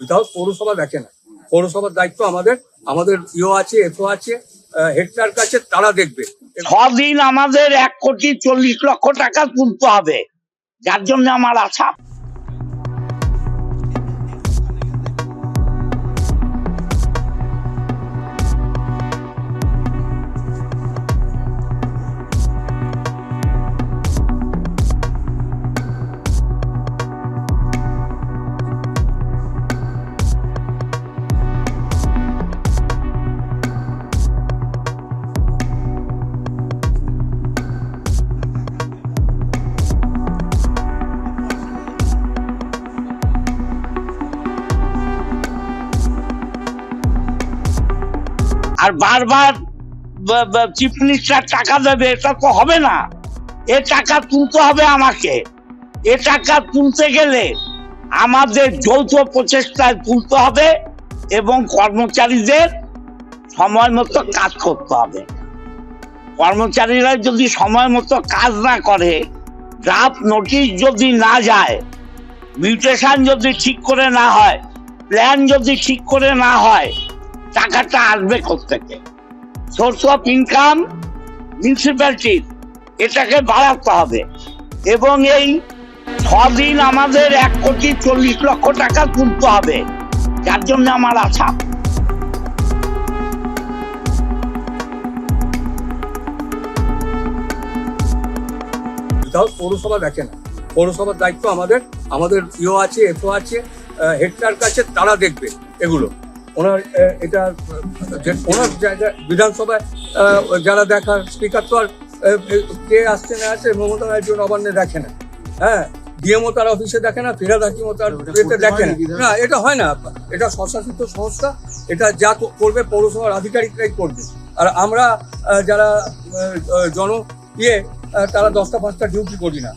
Without পৌরসভা দেখে না। পৌরসভার দায়িত্ব আমাদের আমাদের ইও আছে, এফও আছে হেড স্যার কাছে তারা দেখবে। ছদিন আমাদের এক কোটি চল্লিশ লক্ষ টাকা তুলতে হবে। যার জন্য আমার আশা। আর বারবার চিফ মিনিস্টার টাকা দেবে এটা তো হবে না। এ টাকা তুলতে হবে আমাকে। এ টাকা তুলতে গেলে আমাদের যৌথ প্রচেষ্টায় তুলতে হবে এবং কর্মচারীদের সময় মতো কাজ করতে হবে। কর্মচারীরা যদি সময় মতো কাজ না করে ড্রাফট নোটিশ যদি না যায় মিউটেশন যদি ঠিক করে না হয় প্ল্যান যদি ঠিক করে না হয় টাকাটা আসবে কোথেকে সোর্স অফ ইনকাম মিউনিসিপ্যালিটির এটাকে বাড়াতে হবে। এবং এই ছদিন আমাদের এক কোটি চল্লিশ লক্ষ টাকা তুলতে হবে। যার জন্য আমার আশা। পৌরসভা দেখে না। পৌরসভার দায়িত্ব আমাদের। আমাদের ইও আছে, এফও আছে হেড স্যার কাছে তারা দেখবে এগুলো। ওনার এটা যে- ওনার জায়গা বিধানসভায় যারা দেখার স্পিকার তো আর কে আসছে না আসছে মমতা ব্যানার্জি নবান্নে দেখে না। হ্যাঁ ডিএমও তার অফিসে দেখে না ফিরাদ হাকিমও তার ইয়েতে দেখে না। না এটা হয় না। এটা স্বশাসিত সংস্থা এটা যা করবে পৌরসভার আধিকারিকরাই করবে। আর আমরা যারা জন ইয়ে তারা দশটা পাঁচটা ডিউটি করি না।